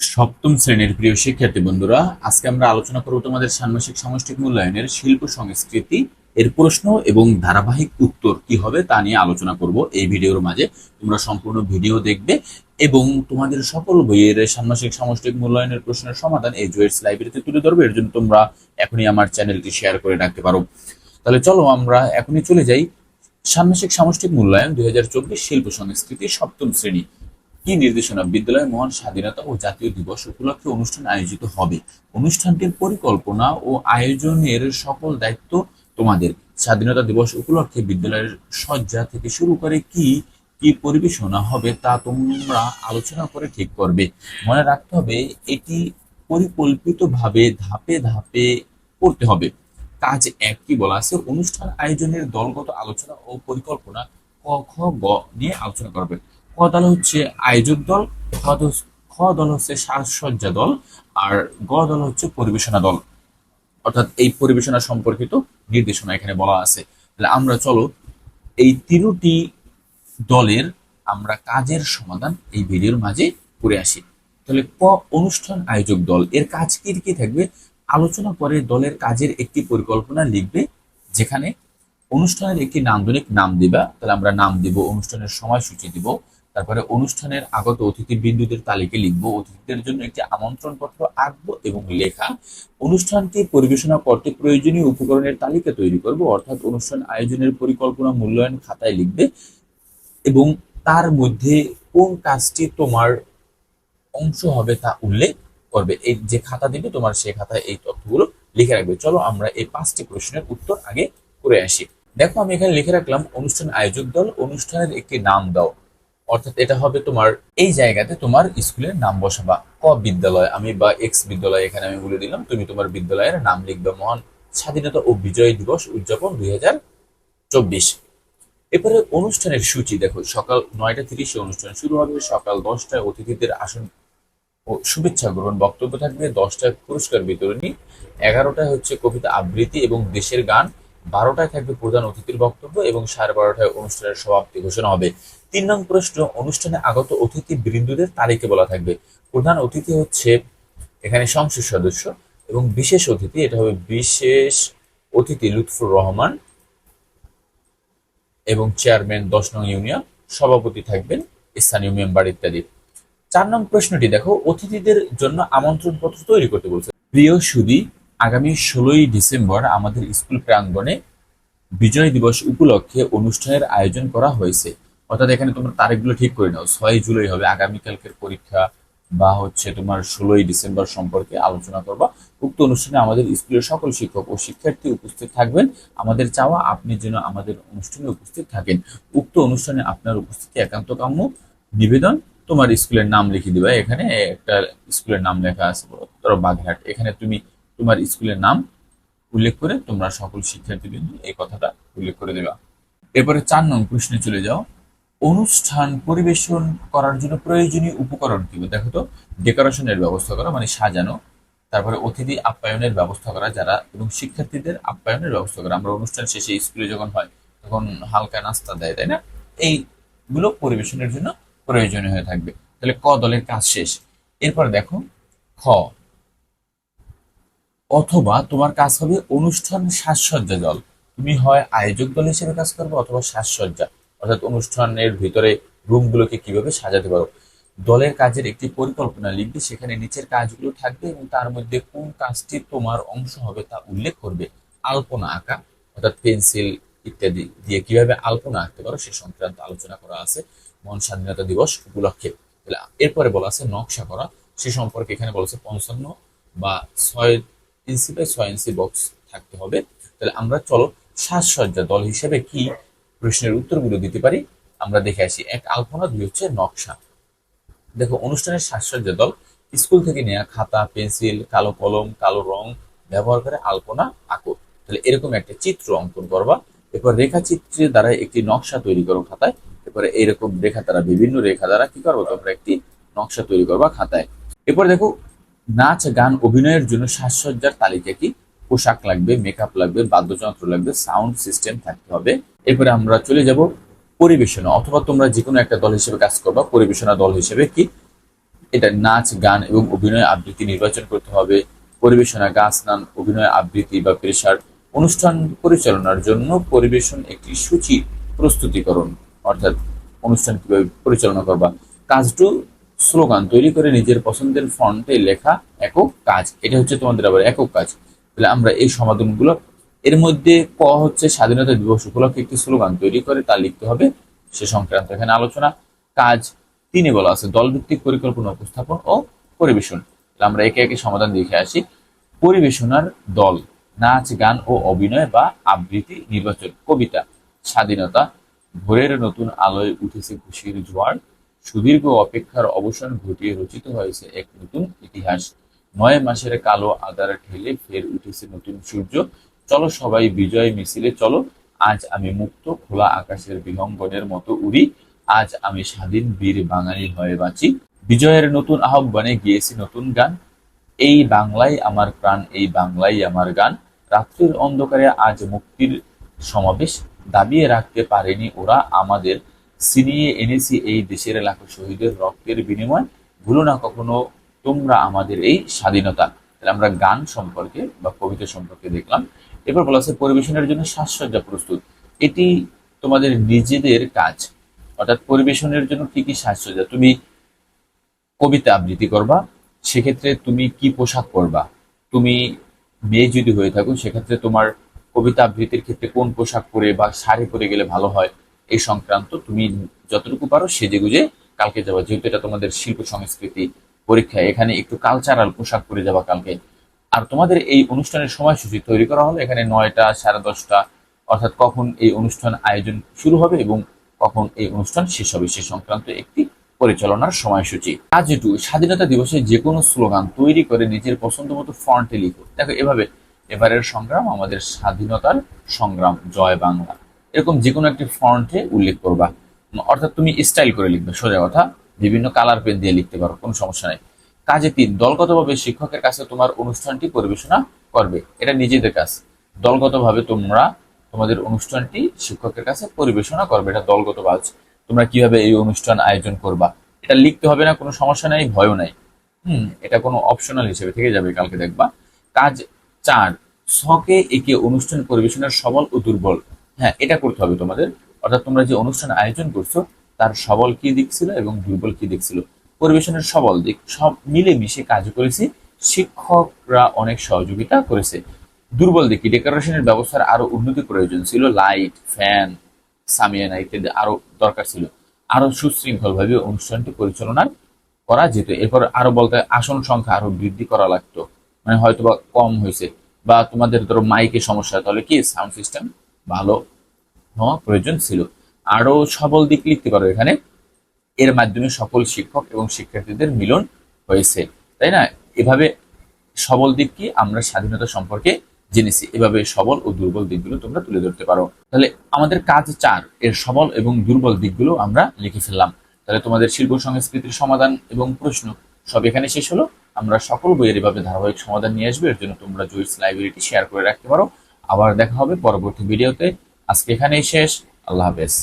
সপ্তম শ্রেণির প্রিয় শিক্ষার্থী বন্ধুরা, আজকে আমরা আলোচনা করব তোমাদের ষান্মাসিক সামষ্টিক মূল্যায়নের শিল্প সংস্কৃতি, এর প্রশ্ন এবং ধারাবাহিক উত্তর কি হবে তা নিয়ে আলোচনা করব। এই ভিডিওর মাঝে তোমরা সম্পূর্ণ ভিডিও দেখবে এবং তোমাদের সকল বইয়ের ষান্মাসিক সামষ্টিক মূল্যায়নের প্রশ্নের সমাধান এই জয়েন্টস লাইব্রেরিতে তুলে ধরবে। এর জন্য তোমরা এখনই আমার চ্যানেলটি শেয়ার করে রাখতে পারো। তাহলে চলো আমরা এখনই চলে যাই। ষান্মাসিক সামষ্টিক মূল্যায়ন দুই হাজার চব্বিশ শিল্প সংস্কৃতি সপ্তম শ্রেণি। কি নির্দেশনা? বিদ্যালয়ের মহান স্বাধীনতা ও জাতীয় দিবস উপলক্ষে অনুষ্ঠান আয়োজিত হবে। অনুষ্ঠানটির পরিকল্পনা ও আয়োজনের সকল দায়িত্ব তোমাদের। স্বাধীনতা দিবস উপলক্ষে বিদ্যালয়ের সজ্জা থেকে শুরু করে কি কি পরিবেশনা হবে তা তোমরা আলোচনা করে ঠিক করবে। মনে রাখতে হবে, এটি পরিকল্পিতভাবে ধাপে ধাপে করতে হবে। কাজ এক কি বলা আছে, অনুষ্ঠান আয়োজনের দলগত আলোচনা ও পরিকল্পনা ক, খ, গ নিয়ে আলোচনা করবে। ক দল হচ্ছে আয়োজক দল খ, দল- হচ্ছে সাজসজ্জা দল, আর গ, দল হচ্ছে পরিবেশনা দল। অর্থাৎ এই পরিবেশনা সম্পর্কিত নির্দেশনা এখানে বলা আছে। তাহলে আমরা চলো, এই তিনটি দলের আমরা কাজের সমাধান এই ভিডিওর মাঝে করে আসি। তাহলে ক, অনুষ্ঠান আয়োজক দল, এর কাজ কি কি থাকবে? আলোচনা করে দলের কাজের একটি পরিকল্পনা লিখবে, যেখানে অনুষ্ঠানের একটি নান্দনিক নাম দিবা। তাহলে আমরা নাম দিব, অনুষ্ঠানের সময়সূচি দিব তারপরে অনুষ্ঠানের আগত অতিথি বিন্দুদের তালিকা লিখব। অতিথিদের জন্য একটি আমন্ত্রণ পত্র আঁকবো এবং লেখা, অনুষ্ঠানটি পরিবেশনা করতে প্রয়োজনীয় উপকরণের তালিকা তৈরি করব। অর্থাৎ অনুষ্ঠান আয়োজনের পরিকল্পনা মূল্যায়ন খাতায় লিখবে এবং তার মধ্যে কোন কাজটি তোমার অংশ হবে তা উল্লেখ করবে। এই যে খাতা দিবে তোমার সেই খাতায় এই তথ্যগুলো লিখে রাখবে। চলো আমরা এই পাঁচটি প্রশ্নের উত্তর আগে করে আসি। দেখো, আমি এখানে লিখে রাখলাম, অনুষ্ঠান আয়োজক দল, অনুষ্ঠানের একটি নাম দাও। অর্থাৎ এটা হবে তোমার এই জায়গাতে তোমার স্কুলের নাম বসাবা। ক বিদ্যালয়? আমি বা এক্স বিদ্যালয় এখানে আমি বলে দিলাম, তুমি তোমার বিদ্যালয়ের নাম লিখবে মহান স্বাধীনতা ও বিজয় দিবস উদযাপন দুই হাজার চব্বিশ। এরপরে অনুষ্ঠানের সূচি, দেখো, সকাল নয়টা তিরিশে অনুষ্ঠান শুরু হবে, সকাল দশটায় অতিথিদের আসন ও শুভেচ্ছা গ্রহণ, বক্তব্য থাকবে, দশটায় পুরস্কার বিতরণী, এগারোটায় হচ্ছে কবিতা আবৃত্তি এবং দেশের গান, বারোটায় থাকবে প্রধান অতিথির বক্তব্য এবং সাড়ে বারোটায় অনুষ্ঠানের সমাপ্তি ঘোষণা হবে। তিন নং প্রশ্ন, অনুষ্ঠানে আগত অতিথি বৃন্দুদের তারিখে বলা থাকবে। প্রধান অতিথি হচ্ছে এখানে সংসদ সদস্য এবং বিশেষ অতিথি, এটা হবে বিশেষ অতিথি লুৎফুর রহমান এবং চেয়ারম্যান দশ নং ইউনিয়ন, সভাপতি থাকবেন স্থানীয় মেম্বার ইত্যাদি। চার নং প্রশ্নটি দেখো, অতিথিদের জন্য আমন্ত্রণ পত্র তৈরি করতে বলছে। প্রিয় সুদি, আগামী ষোলোই ডিসেম্বর আমাদের স্কুল প্রাঙ্গণে বিজয় দিবস উপলক্ষে অনুষ্ঠানের আয়োজন করা হয়েছে। অর্থাৎ এখানে তোমরা তারিখগুলো ঠিক করে নাও। ছয় জুলাই হবে আগামীকালকের পরীক্ষা বা হচ্ছে তোমার ষোলোই ডিসেম্বর সম্পর্কে আলোচনা করবা। উক্ত অনুষ্ঠানে আমাদের স্কুলের সকল শিক্ষক ও শিক্ষার্থী উপস্থিত থাকবেন। আমাদের চাওয়া, আপনি যেন আমাদের অনুষ্ঠানে উপস্থিত থাকেন। উক্ত অনুষ্ঠানে আপনার উপস্থিতি একান্ত কাম্য। নিবেদন, তোমার স্কুলের নাম লিখে দিবা। এখানে একটা স্কুলের নাম লেখা আছে ধরো বাগেরহাট। এখানে তুমি তোমার স্কুলের নাম উল্লেখ করে তোমরা সকল শিক্ষার্থীবৃন্দ এই কথাটা উল্লেখ করে দেবা। এরপরে চার নং প্রশ্নে চলে যাও। অনুষ্ঠান পরিবেশন করার জন্য প্রয়োজনীয় উপকরণ কি দেখো তো, ডেকোরেশনের ব্যবস্থা করা মানে সাজানো, তারপরে অতিথি আপ্যায়নের ব্যবস্থা করা যারা, এবং শিক্ষার্থীদের আপ্যায়নের ব্যবস্থা করা। আমরা অনুষ্ঠান শেষে স্কুলে যখন হয়, তখন হালকা নাস্তা দেয়, তাই না? এইগুলো পরিবেশনের জন্য প্রয়োজনীয় হয়ে থাকবে। তাহলে ক দলের কাজ শেষ। এরপর দেখো, খ। অথবা তোমার কাজ হবে অনুষ্ঠান সাজসজ্জা দল। তুমি হয় আয়োজক দল হিসেবে কাজ করবে অথবা সাজসজ্জা। অর্থাৎ অনুষ্ঠানের ভিতরে রুমগুলোকে কীভাবে সাজাতে পারো দলের কাজের একটি পরিকল্পনা লিখবে, সেখানে নিচের কাজগুলো থাকবে এবং তার মধ্যে কোন কাজটি তোমার অংশ হবে তা উল্লেখ করবে। আলপনা আঁকা, অর্থাৎ পেন্সিল ইত্যাদি দিয়ে কীভাবে আলপনা আঁকতে পারো সে সংক্রান্ত আলোচনা করা আছে। মহান স্বাধীনতা দিবস উপলক্ষে। এরপরে বলা আছে নকশা করা। সে সম্পর্কে এখানে বলেছে পঞ্চান্ন বা ছয় ইঞ্চি বাই ছয় ইঞ্চি বক্স থাকতে হবে। তাহলে আমরা চলো সাজসজ্জা দল হিসেবে কি প্রশ্নের উত্তরগুলো দিতে পারি। আমরা দেখে আসি, এক আলপনা, দুই হচ্ছে নকশা। দেখো, অনুষ্ঠানের সাজসজ্জা দল, স্কুল থেকে নেওয়া খাতা, পেন্সিল, কালো কলম, কালো রং ব্যবহার করে আলপনা আঁকো। তাহলে এরকম একটা চিত্র অঙ্কন করবা। এরপর রেখা চিত্রের দ্বারা একটি নকশা তৈরি করো খাতায়। এরপরে এইরকম রেখা দ্বারা, বিভিন্ন রেখা দ্বারা কি করব? তোমরা একটি নকশা তৈরি করবা খাতায়। এরপর দেখো, নাচ, গান, অভিনয়ের জন্য সাজসজ্জার তালিকা কি? পোশাক লাগবে মেকআপ লাগবে, বাদ্যযন্ত্র লাগবে সাউন্ড সিস্টেম থাকতে হবে। এরপরে আমরা চলে যাব পরিবেশনা, অথবা তোমরা যে কোনো একটা দল হিসেবে কাজ করবা, পরিবেশনা দল হিসেবে কি? এটা নাচ, গান এবং অভিনয় আবৃত্তি নির্বাচন করতে হবে। পরিবেশনা, গান, স্নান, অভিনয় আবৃত্তি বা পেশার অনুষ্ঠান পরিচালনার জন্য পরিবেশন একটি সূচি প্রস্তুতিকরণ, অর্থাৎ অনুষ্ঠান কীভাবে পরিচালনা করবা। কাজ টু স্লোগান তৈরি করে নিজের পছন্দের ফন্টে লেখা একক কাজ। এটা হচ্ছে তোমাদের আবার একক কাজ। তাহলে আমরা এই সমাধানগুলো এর মধ্যে ক হচ্ছে স্বাধীনতা দিবস উপলক্ষে একটি স্লোগান তৈরি করে, তা লিখতে হবে সে সংক্রান্ত। এখানে আলোচনা, কাজ তিনে বলা আছে, দলভিত্তিক পরিকল্পনা উপস্থাপন ও পরিবেশন। আমরা একে একে সমাধান দেখে আসি। পরিবেশনার দল, নাচ, গান ও অভিনয় বা আবৃত্তি, নির্বাচন, কবিতা। স্বাধীনতা, ভোরের নতুন আলোয় উঠেছে খুশির জোয়ার। সুদীর্ঘ অপেক্ষার অবসান ঘটিয়ে রচিত হয়েছে এক নতুন ইতিহাস। নয় মাসের কালো আদার ঠেলে ফের উঠেছে নতুন সূর্য। চলো সবাই বিজয় মিছিলে চলো। আজ আমি মুক্ত, খোলা আকাশের বিহঙ্গনের মতো উড়ি। আজ আমি স্বাধীন বীর বাঙালি হয়ে বাঁচি। বিজয়ের নতুন আহ্বানে গিয়েছি নতুন গান। এই বাংলাই আমার প্রাণ, এই বাংলাই আমার গান। রাত্রির অন্ধকারে আজ মুক্তির সমাবেশ। দাবিয়ে রাখতে পারেনি ওরা আমাদের। ছিনিয়ে এনেছি এই দেশের লাখো শহীদের রক্তের বিনিময়। ভুলো না কখনো তোমরা আমাদের এই স্বাধীনতা। তাহলে আমরা গান সম্পর্কে বা কবিতা সম্পর্কে দেখলাম। এরপর বলা আছে পরিবেশনের জন্য সাজসজ্জা প্রস্তুত। এটি তোমাদের নিজেদের কাজ। অর্থাৎ পরিবেশনের জন্য কি কি সাজসজ্জা? তুমি কবিতা আবৃত্তি করবা, সেক্ষেত্রে তুমি কি পোশাক পরবা? তুমি মেয়ে যদি হয়ে থাকো, সেক্ষেত্রে তোমার কবিতা আবৃত্তির ক্ষেত্রে কোন পোশাক পরে বা শাড়ি পরে গেলে ভালো হয়, এই সংক্রান্ত তুমি যতটুকু পারো সেজে গুজে কালকে যাবা। যেহেতু এটা তোমাদের শিল্প সংস্কৃতি পরীক্ষা এখানে একটু কালচারাল পোশাক পরে যাবা কালকে। আর তোমাদের এই অনুষ্ঠানের সময়সূচি তৈরি করা হলো এখানে নয়টা, সাড়ে দশটা, অর্থাৎ কখন এই অনুষ্ঠান আয়োজন শুরু হবে এবং কখন এই অনুষ্ঠান শেষ হবে সে সংক্রান্ত একটি পরিচালনার সময়সূচি। কাজ টু স্বাধীনতা দিবসে যে কোনো স্লোগান তৈরি করে নিজের পছন্দ মতো ফন্টে লিখো দেখো, এভাবে এবারের সংগ্রাম আমাদের স্বাধীনতার সংগ্রাম। জয় বাংলা। এরকম যে কোনো একটি ফন্টে উল্লেখ করবা। অর্থাৎ তুমি স্টাইল করে লিখবে। সোজা কথা, বিভিন্ন কালার পেন দিয়ে লিখতে পারো, কোনো সমস্যা নেই। কাজে তিন, দলগতভাবে শিক্ষকের কাছে তোমার অনুষ্ঠানটি পরিবেশনা করবে। এটা নিজেদের কাজ। দলগতভাবে তোমরা তোমাদের অনুষ্ঠানটি শিক্ষকের কাছে পরিবেশনা করবে। এটা দলগত কাজ তোমরা কীভাবে এই অনুষ্ঠান আয়োজন করবা? এটা লিখতে হবে না, কোনো সমস্যা নাই, ভয়ও নাই। হুম, এটা কোনো অপশনাল হিসেবে থেকে যাবে, কালকে দেখবা। কাজ চার ছকে একে অনুষ্ঠান পরিবেশনের সবল ও দুর্বল। হ্যাঁ এটা করতে হবে তোমাদের। অর্থাৎ তোমরা যে অনুষ্ঠান আয়োজন করছ, তার সবল কি দিক ছিল এবং দুর্বল কি দিক ছিল? পরিবেশনের সবল দিক, সব মিলেমিশে কাজ করেছি। শিক্ষকরা অনেক সহযোগিতা করেছে। দুর্বল দিক, ডেকোরেশনের ব্যবস্থার আরও উন্নতি প্রয়োজন ছিল। লাইট, ফ্যান সামিয়ানা ইত্যাদি আরও দরকার ছিল। আরও সুশৃঙ্খল ভাবে অনুষ্ঠানটি পরিচালনা করা যেত। এরপর আরও বলতে আসন সংখ্যা আরও বৃদ্ধি করা লাগতো। মানে হয়তো বা কম হয়েছে। বা তোমাদের ধরো মাইকের সমস্যা, তাহলে কি সাউন্ড সিস্টেম ভালো হওয়া প্রয়োজন ছিল। আরও সবল দিক লিখতে পারো এখানে। এর মাধ্যমে সকল শিক্ষক এবং শিক্ষার্থীদের মিলন হয়েছে, তাই না? এভাবে সবল দিক কি আমরা স্বাধীনতা সম্পর্কে জেনেছি। এভাবে সবল ও দুর্বল দিকগুলো তোমরা তুলে ধরতে পারো। তাহলে আমাদের কাজ চার, এর সবল এবং দুর্বল দিকগুলো আমরা লিখে ফেললাম। তাহলে তোমাদের শিল্প সংস্কৃতির সমাধান এবং প্রশ্ন সব এখানে শেষ হলো। আমরা সকল বইয়ের এভাবে ধারাবাহিক সমাধান নিয়ে আসবে। এর জন্য তোমরা জুইস লাইব্রেরিটি শেয়ার করে রাখতে পারো। আবার দেখা হবে পরবর্তী ভিডিওতে। আজকে এখানেই শেষ। আল্লাহ হাফেজ।